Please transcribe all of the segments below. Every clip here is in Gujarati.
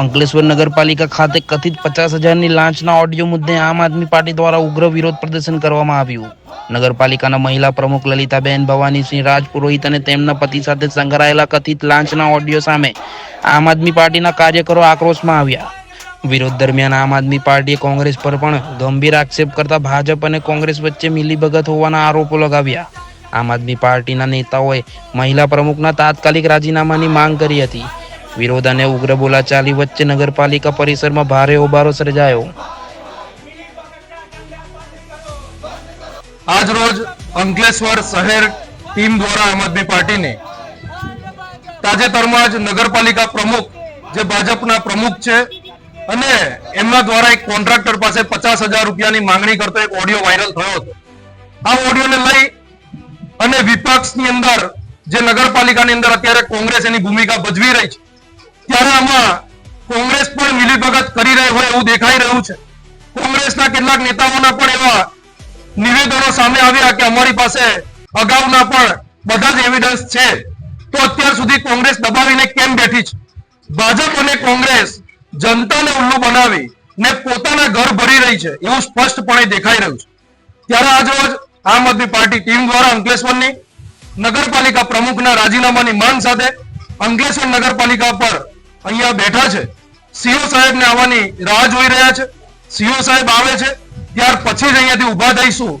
અંકલેશ્વર નગરપાલિકા ખાતે કથિત પચાસ હજારની લાંચના ઓડિયો મુદ્દે આમ આદમી પાર્ટી દ્વારા ઉગ્ર વિરોધ પ્રદર્શન કરવામાં આવ્યું. નગરપાલિકાના મહિલા પ્રમુખ લલિતાબેન ભવાનીસિંહ રાજપુરોહિત અને તેમના પતિ સાથે સંકળાયેલા કથિત લાંચના ઓડિયો સામે આમ આદમી પાર્ટીના કાર્યકરો આક્રોશમાં આવ્યા. વિરોધ દરમિયાન આમ આદમી પાર્ટીએ કોંગ્રેસ પર પણ ગંભીર આક્ષેપ કરતા ભાજપ અને કોંગ્રેસ વચ્ચે મિલીભગત હોવાના આરોપો લગાવ્યા. આમ આદમી પાર્ટીના નેતાઓએ મહિલા પ્રમુખના તાત્કાલિક રાજીનામાની માંગ કરી હતી. વિરોધ અને ઉગ્ર બોલાચાલી વચ્ચે નગરપાલિકા પરિસરમાં ભારે હોબાળો સર્જાયો. આજ રોજ અંકલેશ્વર શહેર ટીમ દ્વારા આમ આદમી પાર્ટીને તાજેતરમાં જ નગરપાલિકા પ્રમુખ જે ભાજપના પ્રમુખ છે અને એમના દ્વારા એક કોન્ટ્રાક્ટર પાસે પચાસ હજાર રૂપિયાની માંગણી કરતો એક ઓડિયો વાયરલ થયો હતો. આ ઓડિયોને લઈ અને વિપક્ષની અંદર જે નગરપાલિકાની અંદર અત્યારે કોંગ્રેસ એની ભૂમિકા ભજવી રહી છે ત્યારે આમાં કોંગ્રેસ પણ મિલીભગત કરી રહી હોય એવું દેખાઈ રહ્યું છે. કોંગ્રેસના કેટલાક નેતાઓના પણ એવા નિવેદનો સામે આવ્યા કે અમારી પાસે અગાઉના પણ બધા જ એવિડન્સ છે. તો અત્યાર સુધી કોંગ્રેસ દબાવીને કેમ બેઠી છે? ભાજપ અને કોંગ્રેસ જનતાને ઉલ્લુ બનાવી ને પોતાના ઘર ભરી રહી છે એવું સ્પષ્ટપણે દેખાઈ રહ્યું છે. ત્યારે આજ રોજ આમ આદમી પાર્ટી ટીમ દ્વારા અંકલેશ્વરની નગરપાલિકા પ્રમુખના રાજીનામાની માંગ સાથે અંકલેશ્વર નગરપાલિકા પર અહીંયા બેઠા છે. સીઓ સાહેબને આવવાની રાહ જોઈ રહ્યા છે. સીઓ સાહેબ આવે છે. ત્યાર પછી જ અહીંયાથી ઊભા થઈશું.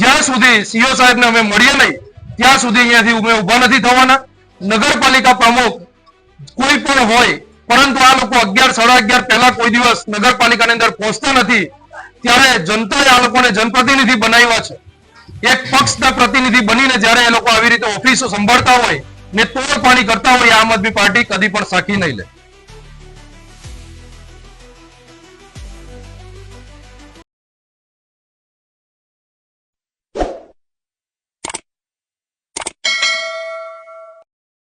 જ્યાં સુધી સીઓ સાહેબને અમે મળીએ નહીં, ત્યાં સુધી અહીંયાથી અમે ઊભા નથી થવાના. નગરપાલિકા પ્રમુખ કોઈ પણ હોય, પરંતુ આ લોકો અગિયાર, સાડા અગિયાર પહેલા કોઈ દિવસ નગરપાલિકાની અંદર પહોંચતા નથી, ત્યારે જનતાએ આ લોકોને જનપ્રતિનિધિ બનાવ્યા છે. એક પક્ષના પ્રતિનિધિ બનીને જ્યારે એ લોકો આવી રીતે ઓફિસો સંભાળતા હોય ને તોડ પાણી કરતા હોય, આમ આદમી પાર્ટી કદી પણ સાખી નહીં લે.